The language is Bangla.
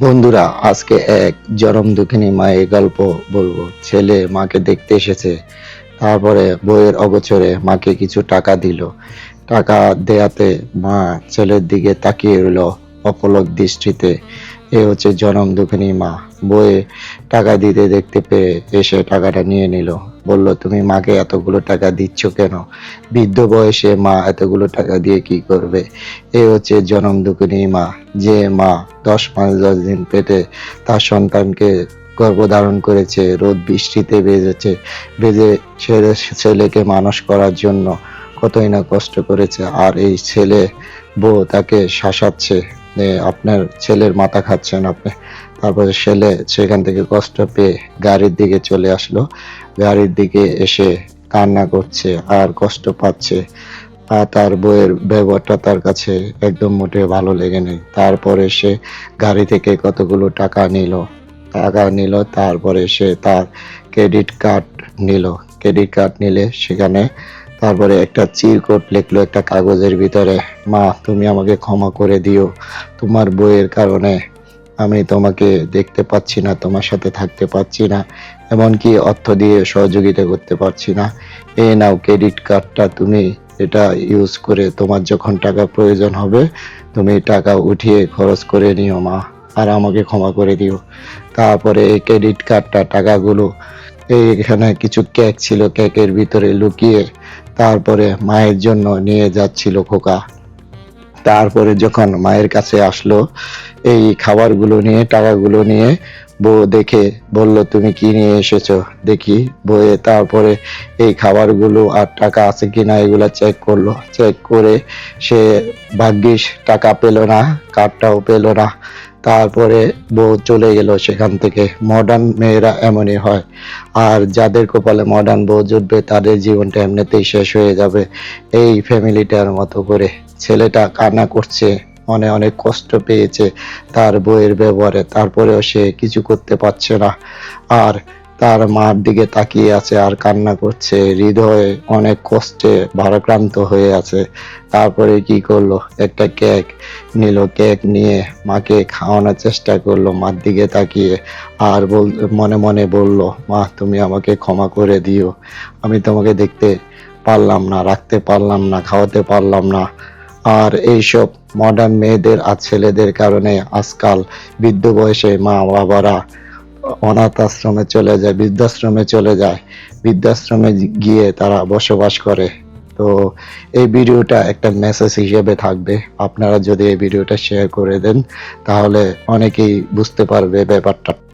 বন্ধুরা, আজকে এক জরম দুঃখিনী মায়ের গল্প বলব। ছেলে মাকে দেখতে এসেছে, তারপরে বইয়ের অগোচরে মাকে কিছু টাকা দিল। টাকা দেয়াতে মা ছেলের দিকে তাকিয়ে রইল অপলক দৃষ্টিতে। এ হচ্ছে জনম দুখিনী মা। বইয়ে টাকা দিতে দেখতে পেয়ে এসে টাকাটা নিয়ে নিল। বলল, তুমি মাকে এতগুলো টাকা দিচ্ছ কেন? বৃদ্ধ বয়সে মা এতগুলো টাকা দিয়ে কি করবে? এ হচ্ছে জনম দুঃখিনী মা। যে মা দশ পাঁচ দশ দিন পেটে তার সন্তানকে গর্ভধারণ করেছে, রোদ বৃষ্টিতে বেজেছে বেজে ছেলে, ছেলেকে মানুষ করার জন্য কতই না কষ্ট করেছে। আর এই ছেলে বউ তাকে শাসাচ্ছে। আপনার ছেলের মাথা খাচ্ছেন, আপনি তারপরে ছেলে সেখান থেকে কষ্ট পেয়ে গাড়ির দিকে চলে আসলো। গাড়ির দিকে এসে কান্না করছে, আর কষ্ট পাচ্ছে। আর তার বইয়ের ব্যবহারটা তার কাছে একদম মোটে ভালো লেগে নেই। তারপরে সে গাড়ি থেকে কতগুলো টাকা নিল টাকা নিল, তারপরে সে তার ক্রেডিট কার্ড নিল। ক্রেডিট কার্ড নিলে সেখানে তারপরে একটা চিরকোট লিখলো একটা কাগজের ভিতরে, মা, তুমি আমাকে ক্ষমা করে দিও। তোমার বইয়ের কারণে আমি তোমাকে দেখতে পাচ্ছি না, তোমার সাথে থাকতে পারছি না, এমনকি অর্থ দিয়ে সহযোগিতা করতে পারছি না। এই নাও ক্রেডিট কার্ডটা, তুমি এটা ইউজ করে তোমার যখন টাকা প্রয়োজন হবে, তুমি টাকা উঠিয়ে খরচ করে নিও মা, আর আমাকে ক্ষমা করে দিও। তারপরে এই ক্রেডিট কার্ডটা টাকাগুলো এখানে কিছু কেক ছিল কেকের ভিতরে লুকিয়ে তারপরে মায়ের জন্য নিয়ে যাচ্ছিল খোকা। তারপরে যখন মায়ের কাছে আসলো, এই খাবারগুলো নিয়ে, টাকাগুলো নিয়ে বউ দেখে বলল, তুমি কি নিয়ে এসেছ? দেখি বইয়ে তারপরে এই খাবারগুলো আর টাকা আছে কিনা এগুলা চেক করল। চেক করে সে ভাগ্যিস টাকা পেল না কার্ডটাও পেল না। তারপরে বউ চলে গেল সেখান থেকে। মডার্ন মেয়েরা এমনই হয়। আর যাদের কপালে মডার্ন বউ জুটবে, তাদের জীবনটা এমনিতেই শেষ হয়ে যাবে। এই ফ্যামিলিটার মতো করে। ছেলেটা কান্না করছে। মনে অনেক কষ্ট পেয়েছে তার বইয়ের ব্যবহারে, তারপরেও সে কিছু করতে পারছে না। আর তার মার দিকে তাকিয়ে আছে আর কান্না করছে। হৃদয়ে অনেক কষ্টে ভারাক্রান্ত হয়ে আছে। তারপরে কি করল? একটা কেক নিল, কেক নিয়ে মাকে খাওয়ানোর চেষ্টা করল, মার দিকে তাকিয়ে। আর বল, মনে মনে বলল, মা, তুমি আমাকে ক্ষমা করে দিও। আমি তোমাকে দেখতে পারলাম না, রাখতে পারলাম না, খাওয়াতে পারলাম না। আর এইসব মডার্ন মেয়েদের আর ছেলেদের কারণে আজকাল বৃদ্ধ বয়সে মা বাবারা অনাথ আশ্রমে চলে যায়, বৃদ্ধাশ্রমে চলে যায়। বৃদ্ধাশ্রমে গিয়ে তারা বসবাস করে। তো এই ভিডিওটা একটা মেসেজ হিসেবে থাকবে। আপনারা যদি এই ভিডিওটা শেয়ার করে দেন, তাহলে অনেকেই বুঝতে পারবে ব্যাপারটা।